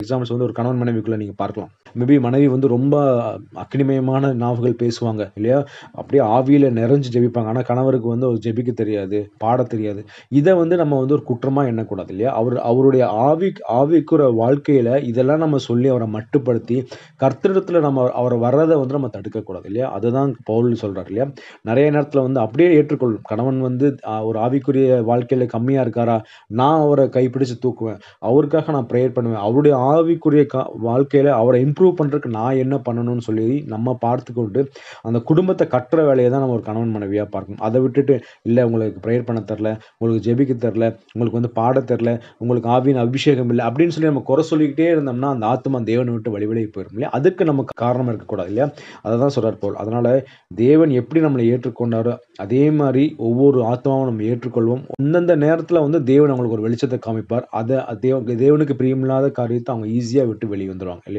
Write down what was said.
Examples வந்து ஒரு கணவன் மனைவிக்குள்ள நீங்க பார்க்கலாம். மேபி மனைவி வந்து ரொம்ப அக்னிமயமான நாவுகள் பேசுவாங்க இல்லையா? அப்படியே ஆவியில நிறைஞ்சு ஜெபிப்பாங்க. ஆனா கணவருக்கு வந்து ஒரு ஜெபிக்க தெரியாது பாட தெரியாது. இதை வந்து நம்ம வந்து ஒரு குற்றமா எண்ணக்கூடாது இல்லையா? அவர் அவருடைய ஆவி ஆவிக்குற வாழ்க்கையில இதெல்லாம் நம்ம சொல்லி அவரை மட்டுப்படுத்தி கர்த்தரிடத்துல நம்ம அவரை வர்றதை வந்து நம்ம தடுக்கக்கூடாது இல்லையா? அதுதான் பவுல் சொல்றாரு இல்லையா? நிறைய நேரத்துல வந்து அப்படியே ஏற்றுக்கொள்ளும். கணவன் வந்து ஒரு ஆவிக்குரிய வாழ்க்கையில கம்மியா இருக்காரா? நான் அவரை கைப்பிடிச்சு தூக்குவேன். அவருக்காக நான் ப்ரேயர் பண்ணுவேன். அவருடைய ஆவிக்குரிய கா வாழ்க்கையில் அவரை இம்ப்ரூவ் பண்ணுறதுக்கு நான் என்ன பண்ணணும்னு சொல்லி நம்ம பார்த்து கொண்டு அந்த குடும்பத்தை கட்டுற வேலையை தான் நம்ம ஒரு கணவன் மனைவியாக பார்க்கணும். அதை விட்டுட்டு இல்லை உங்களுக்கு ப்ரேயர் பண்ண தெரில உங்களுக்கு ஜெபிக்க தெரில உங்களுக்கு வந்து பாட தெரில உங்களுக்கு ஆவியின் அபிஷேகம் இல்லை அப்படின்னு சொல்லி நம்ம குறை சொல்லிக்கிட்டே இருந்தோம்னா அந்த ஆத்மா தேவனை விட்டு வழிவிலகி போயிடும் இல்லையா? அதுக்கு நமக்கு காரணம் இருக்கக்கூடாது இல்லையா? அதை தான் சொல்கிறார் போல். அதனால் தேவன் எப்படி நம்மளை ஏற்றுக்கொண்டாரோ அதே மாதிரி ஒவ்வொரு ஆத்மாவும் நம்ம ஏற்றுக்கொள்வோம். அந்தந்த நேரத்தில் வந்து தேவன் அவங்களுக்கு ஒரு வெளிச்சத்தை காமிப்பார். அதை தேவ தேவனுக்கு பிரியமில்லாத காரியத்தை அவங்க ஈஸியாக விட்டு வெளியே வந்துடுவாங்க இல்லையா?